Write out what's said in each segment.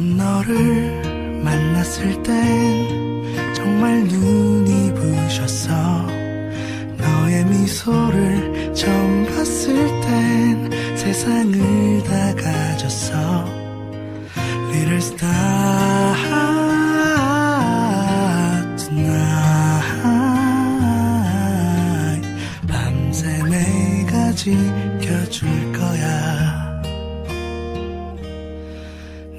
처음 너를 만났을 땐 정말 눈이 부셨어 너의 미소를 처음 봤을 땐 세상을 다 가졌어. Little star tonight 밤새 내가 지켜줄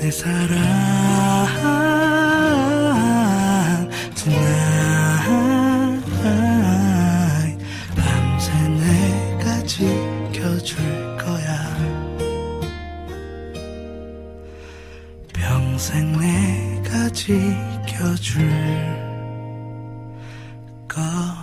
내 사랑 tonight. 밤새 내가 지켜줄 거야. 평생 내가 지켜줄 거야